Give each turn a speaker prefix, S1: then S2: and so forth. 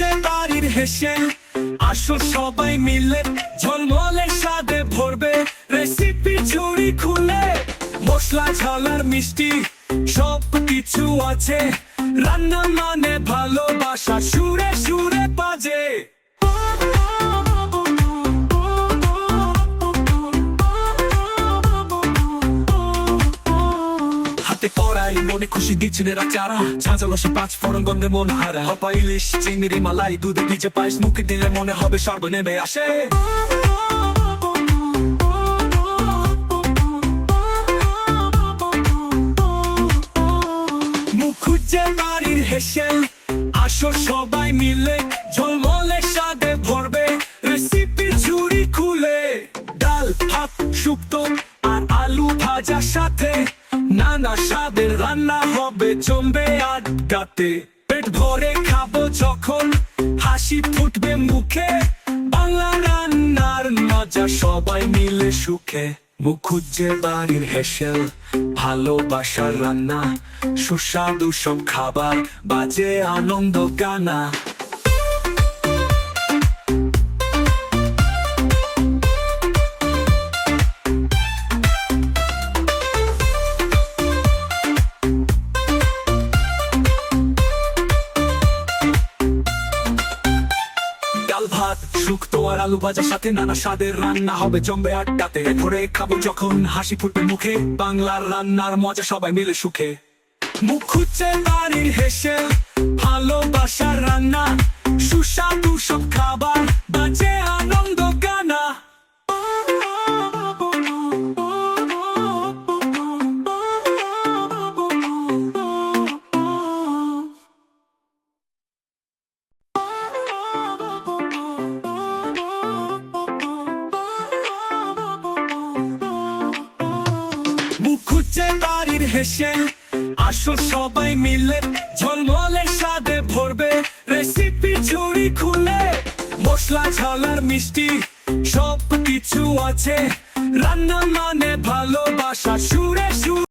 S1: খুঁজছে বাড়ির হেসে। আসো সবাই মিলে ঝলমলে, স্বাদে ভরবে। রেসিপি ঝুড়ি খুলে, মশলা ঝালার মিষ্টি সব কিছু আছে। রান্না মানে ভালোবাসা, সুরে সুরে হাতে পড়াই মনে খুশি দিচ্ছেন এরা চারা ঝাঁঝালো সে পাঁচ ফোড়ন গন্ধে মন হারা। হপা ইলিশ, চিংড়ি, মালাই দুধে ভিজে পায়েস, মুখে দিলে মনে হবে সর্ব নেমে আসে। মুখ বাড়ির হেসে আসো সবাই মিলে, ঝলমলে স্বাদে ভরবে রান্না হবে আড্ডাতে। পেট ভরে খাব যখন হাসি ফুটবে মুখে। বাংলা রান্নার মজা সবাই মিলে সুখে। মুখ খুঁজছে বাড়ির হেসেল, ভালোবাসার রান্না, সুস্বাদু সব খাবার, বাজে আনন্দ গানা। ডাল ভাত, শুক্তো আর আলু ভাজার সাথে নানা স্বাদের রান্না হবে। জমবে আড্ডাতে ভরে খাব যখন হাসি ফুটবে মুখে। বাংলার রান্নার মজা সবাই মিলে সুখে। মুখ খুঁজছে বাড়ির হেসে, ভালোবাসার রান্না, সুস্বাদু সব খাবার। মুখ বাড়ির হেসে। আসো সবাই মিলে ঝলমলে স্বাদে ভরবে। রেসিপি ঝুড়ি খুলে, মশলা ঝালার মিষ্টি সব কিছু আছে। রান্না মানে ভালোবাসা, সুরে সুরে।